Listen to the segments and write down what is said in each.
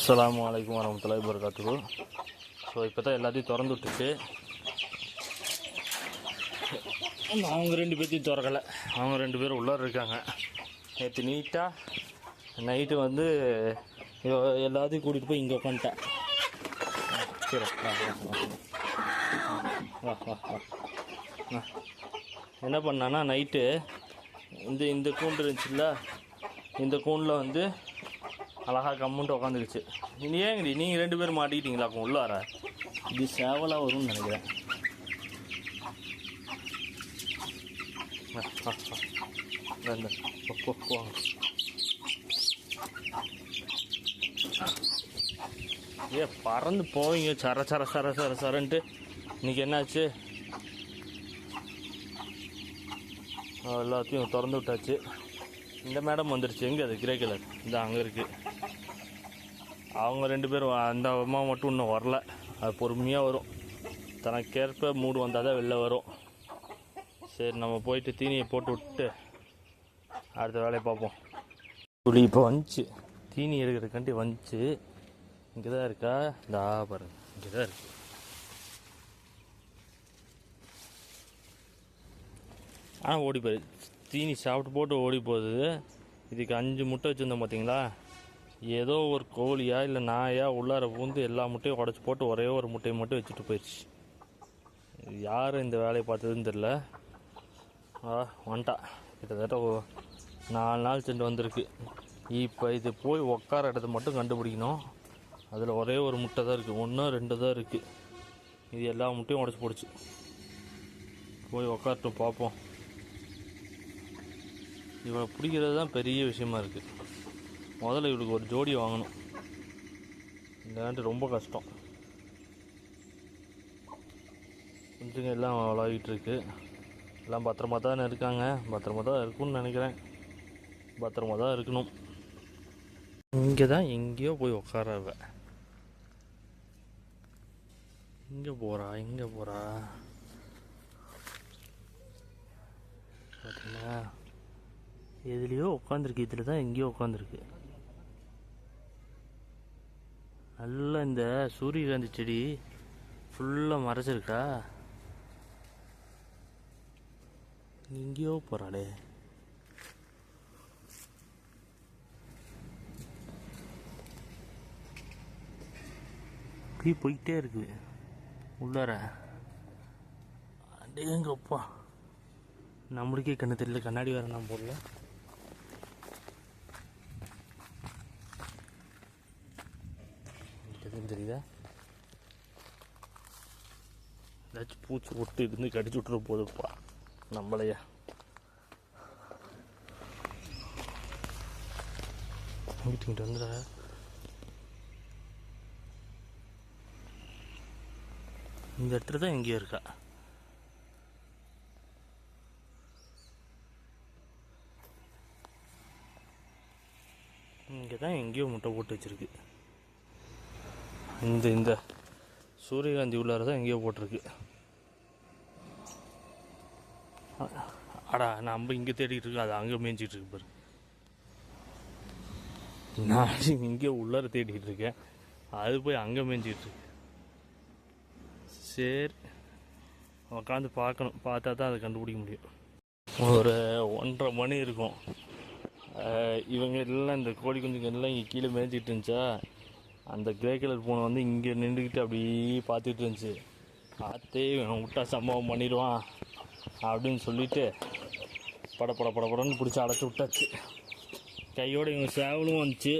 அஸ்ஸலாமு அலைக்கும் வரமத்துல்லாஹி வரகாத்துக்கு ஸோ இப்போ தான் எல்லாத்தையும் திறந்து விட்டுச்சு அவங்க ரெண்டு பேர்த்தையும் திறக்கலை. அவங்க ரெண்டு பேரும் உள்ளார இருக்காங்க. நேற்று நீட்டாக நைட்டு வந்து எல்லாத்தையும் கூட்டிகிட்டு போய் இங்கே உட்காந்துட்டேன் சரி வா வா வா. என்ன பண்ணான்னா நைட்டு இந்த இந்த கூண்டு இருந்துச்சுல்ல இந்த கூண்டில் வந்து அழகா கம்முன்ட்டு உட்காந்துருச்சு நீ ஏங்கடி நீங்கள் ரெண்டு பேரும் மாட்டிக்கிட்டீங்களா உள்ளார? இது சேவலாக வரும்னு நினைக்கிறேன். ஏ பறந்து போவீங்க. சர சர சர சர சரன்ட்டு. இன்னைக்கு என்னாச்சு? எல்லாத்தையும் திறந்து விட்டாச்சு. இந்த மேடம் வந்துருச்சு. எங்கே அது? கிரே கலர் இந்த அங்கே இருக்கு. அவங்க ரெண்டு பேரும் அந்த அம்மா மட்டும் இன்னும் வரல. அது பொறுமையாக வரும். தனக்கேற்ப மூடு வந்தால் தான் வெளில வரும். சரி நம்ம போயிட்டு தீனியை போட்டு விட்டு அடுத்த வேலையை பார்ப்போம். துளி இப்போ வந்துச்சு. தீனி எடுக்கிறக்காண்டி வந்துச்சு. இங்கே தான் இருக்கா? இந்த பாருங்க. இங்கே தான் இருக்கு. ஆ ஓடி போயிடுது தீனி சாப்பிட்டு போட்டு ஓடி போகுது. இதுக்கு அஞ்சு முட்டை வச்சுருந்தோம் பார்த்தீங்களா ஏதோ ஒரு கோழியா இல்லை நாயா உள்ளார பூந்து எல்லா முட்டையும் உடச்சி போட்டு ஒரே ஒரு முட்டையை மட்டும் வச்சுட்டு போயிடுச்சு யார் இந்த வேலையை பார்த்ததுன்னு தெரில ஆ வந்துட்டா. கிட்டத்தட்ட நாலு நாள் சென்று வந்திருக்கு. இப்போ இது போய் உட்கார இடத்த மட்டும் கண்டுபிடிக்கணும். அதில் ஒரே ஒரு முட்டை தான் இருக்குது ஒன்று ரெண்டு தான் இருக்குது இது எல்லா முட்டையும் உடச்சி போடுச்சு. போய் உட்காரட்டும் பார்ப்போம் இவளை பிடிக்கிறது தான் பெரிய விஷயமா இருக்குது முதல்ல இவளுக்கு ஒரு ஜோடி வாங்கணும். இல்லாண்டு ரொம்ப கஷ்டம். கொஞ்சங்க எல்லாம் விளாகிட்டு இருக்கு எல்லாம் பத்திரமா தான் இருக்காங்க. பத்திரமா தான் இருக்கும்னு நினைக்கிறேன். பத்திரமா தான் இருக்கணும். இங்கே தான் எங்கேயோ போய் உட்கார இங்கே போகிறா இங்கே போகிறா பார்த்தீங்களா எதுலேயோ உட்காந்துருக்கு இதில் தான் எங்கேயோ உட்காந்துருக்கு நல்லா இந்த சூரியகாந்தி செடி ஃபுல்லாக மறைச்சிருக்கா. எங்கேயோ போகிறாளே இப்படி போயிட்டே இருக்கு உள்ளார. அடேங்கப்பா. நம்மளுக்கே கண்ணு தெரியல கண்ணாடி வேற நான் போடல. இருக்குன்னு தெரியுதா ஏதாச்சும் பூச்சி ஒட்டு இருந்து கடிச்சு விட்டுற போதுப்பா நம்மளையா வீட்டுக்கிட்ட வந்துட இந்த இடத்துல தான் எங்கேயோ இருக்கா இங்கே தான் எங்கேயோ முட்டை போட்டு வச்சிருக்கு இந்த இந்த சூரியகாந்தி உள்ளார தான் எங்கேயோ போட்டிருக்கு. அடா நம்ம இங்கே தேடிட்டு இருக்கோம் அது அங்கே மேய்ஞ்சிட்டு இருக்கு பாரு. நான் இங்கே உள்ளார தேடிட்டு இருக்கேன் அது போய் அங்கே மேய்ஞ்சிட்டு இருக்கு. சரி உட்காந்து பார்க்கணும் பார்த்தா தான் அதை கண்டுபிடிக்க முடியும். ஒரு ஒன்றரை மணி இருக்கும். இவங்க எல்லாம் இந்த கோழி குஞ்சுங்க எல்லாம் இங்கே கீழே மேய்ஞ்சிட்டு இருந்துச்சா? அந்த கிரே கலர் பூனை வந்து இங்கே நின்றுக்கிட்டு அப்படியே பார்த்துட்டு இருந்துச்சு. பார்த்தே இவன் விட்டா சம்பவம் பண்ணிடுவான் அப்படின்னு சொல்லிட்டு பட பட பட படன்னு பிடிச்சி அடைச்சி விட்டாச்சு. கையோட இவங்க சேவலும் வந்துச்சு.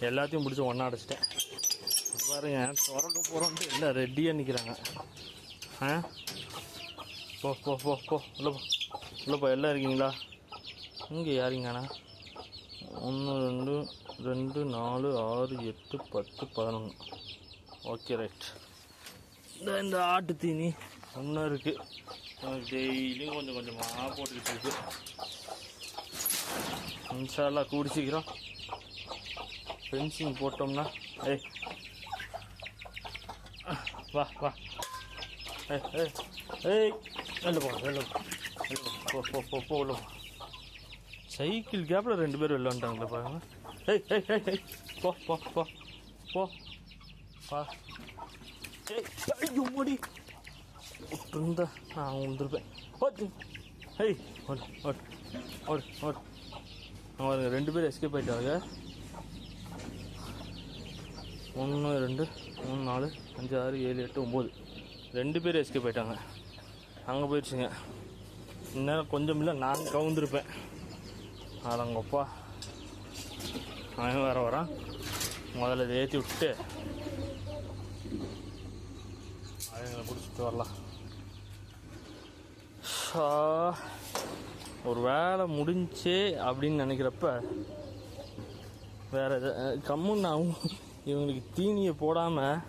எல்லாத்தையும் பிடிச்சி ஒன்றா அடைச்சிட்டேன். பாருங்க திறக்க போகிறோன்ட்டு எல்லாம் ரெடியாக நிற்கிறாங்க ஆ? போ போ போ போ உள்ள போ. போ எல்லாம் இருக்கீங்களா? இங்கே யாருங்கண்ணா ஒன்று ரெண்டு நாலு ஆறு எட்டு பத்து பதினொன்று ஓகே ரைட் இந்த இந்த ஆட்டு தீனி. ஒன்றும் இருக்குது டெய்லியும் கொஞ்சம் கொஞ்சமாக போட்டுக்கிட்டு இருக்கு. இன்ஷால்லா கூடி சீக்கிரம் ஃபென்சிங் போட்டோம்னா ஏய். வா வா. ஏய் ஏ ஏய் வெளில போ வெளில போ. போ போ போ சைக்கிள் கேப்பில் ரெண்டு பேரும் வெளில வந்துட்டாங்களே பாருங்கள் ஏய் ஏய் ஏய் ஏய் போ போ போ போ பா ஏய் ஐயோ முடி விட்டுருந்தா நான் வந்துருப்பேன் ஓட்டு ஏய் ஓடு ஓடு ஓடு ஓடு அவங்க ரெண்டு பேரும் எஸ்கேப் ஆயிட்டாங்க. ஒன்று ரெண்டு மூணு நாலு அஞ்சு ஆறு ஏழு எட்டு ஒம்பது. ரெண்டு பேர் எஸ்கேப் ஆயிட்டாங்க. அங்கே போயிடுச்சுங்க இந்நேரம் கொஞ்சம் இல்லை நான் கவுந்திருப்பேன். அடங்கப்பா அவன் வேறு வரான். முதல்ல இதை ஏற்றி விட்டு அவங்களை பிடிச்சிட்டு வரலாம். ஷா, ஒரு வேலை முடிஞ்சே அப்படின்னு நினைக்கிறப்ப வேறு எது கம்முன்னு நான் இவங்களுக்கு தீனியை போடாமல்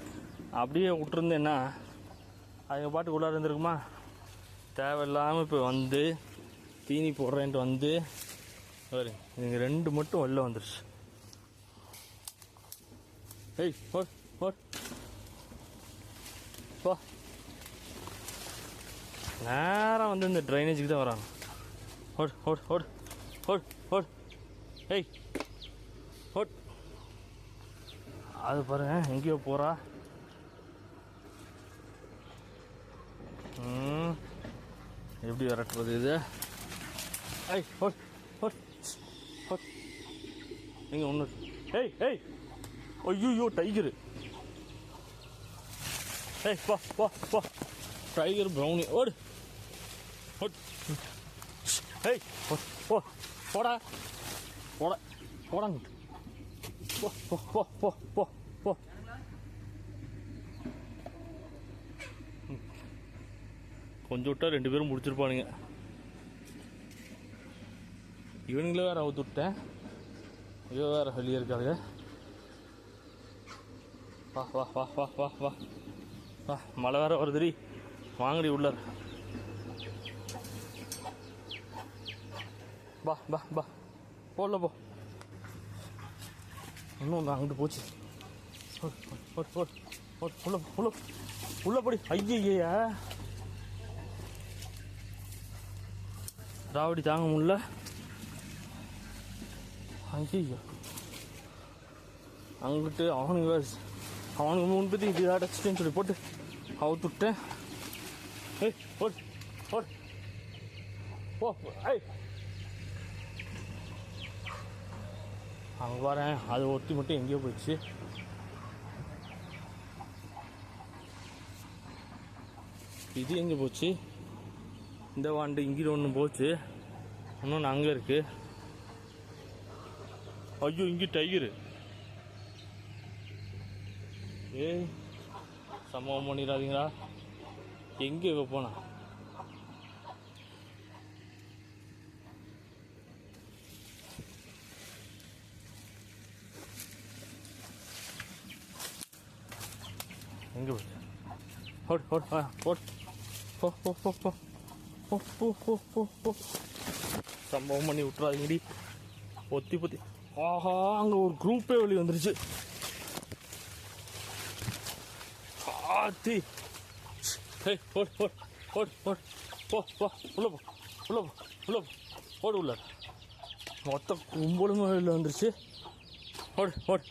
அப்படியே விட்டுருந்தேன்னா அவங்க பாட்டுக்கு உள்ளார இருந்திருக்குமா? தேவையில்லாமல் இப்போ வந்து தீனி போடுறேன்ட்டு வந்து பாரு இவங்க ரெண்டு மட்டும் வெளில வந்துருச்சு. ஏய் ஓட் ஓட் போ நேரம் வந்து இந்த ட்ரைனேஜுக்கு தான் வராங்க. ஓட் ஓட் ஓட் ஓட் ஓட் ஏய் ஓட் அது பாருங்க எங்கேயோ போகிறா எப்படி விரட்டுறது இது? ஐய் ஓட் ஓட் ஓட் நீங்கள் ஒன்று ஏய் ஏய் ஐயோ டைகரு ஏய் போ போ போ டைகர் ப்ரௌனி ஓடு. ஓட். ஏய் போ போ. போடா. போட. போடாங்க போ போ போ போ போ போ. கொஞ்சம் விட்டா ரெண்டு பேரும் முடிச்சிருப்பானுங்க. இவனுங்களே வேற அவுத்து விட்டேன் இவ வேற வெளியே வா வா வா வா வா வா. வா மழை வேற வருதுடி. வாங்கடி உள்ளார வா வா வா. போடல போ. இன்னும் ஒன்று அங்கிட்டு போச்சு. உள்ளபடி உள்ள உள்ள உள்ள ஐயய்யா ராவடி தாங்க முடியல. ஐயோ அங்கிட்டு அவனுங்க அவனுக்கு மூணு பேர்த்து இது அடைச்சிட்டேன்னு சொல்லி போட்டு அவுத்து விட்டேன் ஏய் ஓட் ஓட். ஓ ஐய் அங்கே வரேன் அது ஒட்டி மட்டும் எங்கேயோ போயிடுச்சு. இது எங்கே போச்சு? இந்த வாண்டு இங்கிட்டு ஒன்று போச்சு. இன்னொன்று அங்கே இருக்கு. ஐயோ இங்கே டைகரு ஏய் சம்பவம் பண்ணிடாதீங்களா எங்கே இவ போனா? எங்கே போச்சு ஹோட் ஓடு ஹோட் ஓடு. போ போ போ போ. போ போ போ போ போ. சம்பவம் பண்ணி விட்றாதீங்கடி ஒத்தி பொத்தி. ஆஹா அங்கே ஒரு குரூப்பே வெளியே வந்துருச்சு. ஆத்தி ஹே ஓடு ஓடு ஓடு ஓடு போ போ உள்ள போ உள்ள போ போ. ஓடு உள்ள. மொத்த கும்பலுமே வெளியில் வந்துருச்சு. ஓடு ஓடு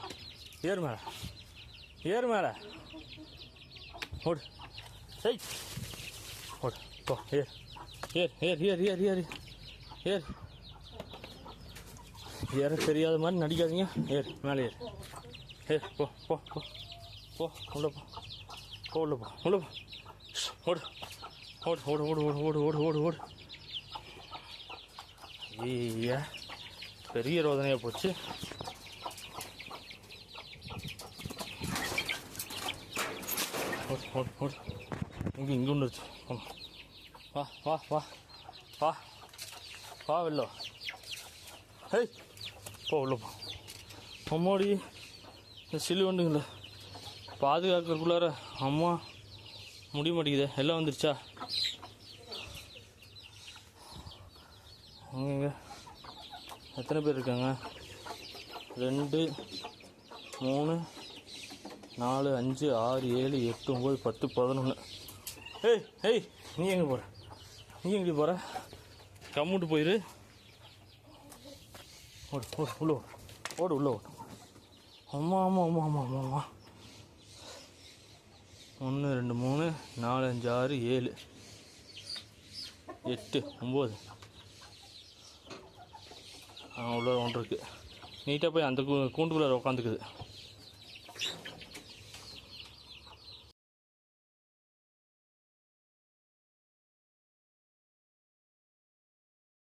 ஏறு மேலே. ஏறு மேலே. ஓடு ஏய். ஓடு போ ஏர் ஏர் ஏர் ஏர் ஏர் ஏர் ஏர் ஏற தெரியாத மாதிரி நடிக்காதீங்க. ஏர் மேலே ஏர் ஏர் போ போ போ. போ உள்ள போ. உள்ள போ உள்ள போ. ஓடு ஓடு ஓடு ஓடு ஓடு ஓடு ஓடு ஓடு ஓடு. ஐயா பெரிய ரோதனையாக போச்சு. ஓடு ஓடு ஓடு. இங்கே இங்கே ஒன்று இருக்கு. வா வா வா வா. வா வெள்ளோ. ஹேய். போ உள்ள போ. அம்மாடி இந்த சில்லு வண்டுங்கள. பாதுகாக்கிறதுக்குள்ளார அம்மா முடிய மாட்டேங்குதே எல்லாம் வந்துருச்சா? அங்கங்க. எத்தனை பேர் இருக்காங்க? ரெண்டு மூணு நாலு அஞ்சு ஆறு ஏழு எட்டு ஒம்பது பத்து பதினொன்று ஏய் ஏய் நீ எங்கே போகிற நீ எங்கே போகிற கம்முட்டு போயிரு. ஓடு ஓடு உள்ள ஓடு. ஓடு உள்ள ஓடு. அம்மா ஆமாம் ஆமாம் ஆமாம் ஆமாம் ஆமாம் ஒன்று ரெண்டு மூணு நாலு அஞ்சு ஆறு ஏழு எட்டு ஒம்பது. ஆ உள்ள ஒன்று இருக்குது நீட்டாக போய் அந்த கூ கூண்டுக்குள்ளே உட்காந்துக்குது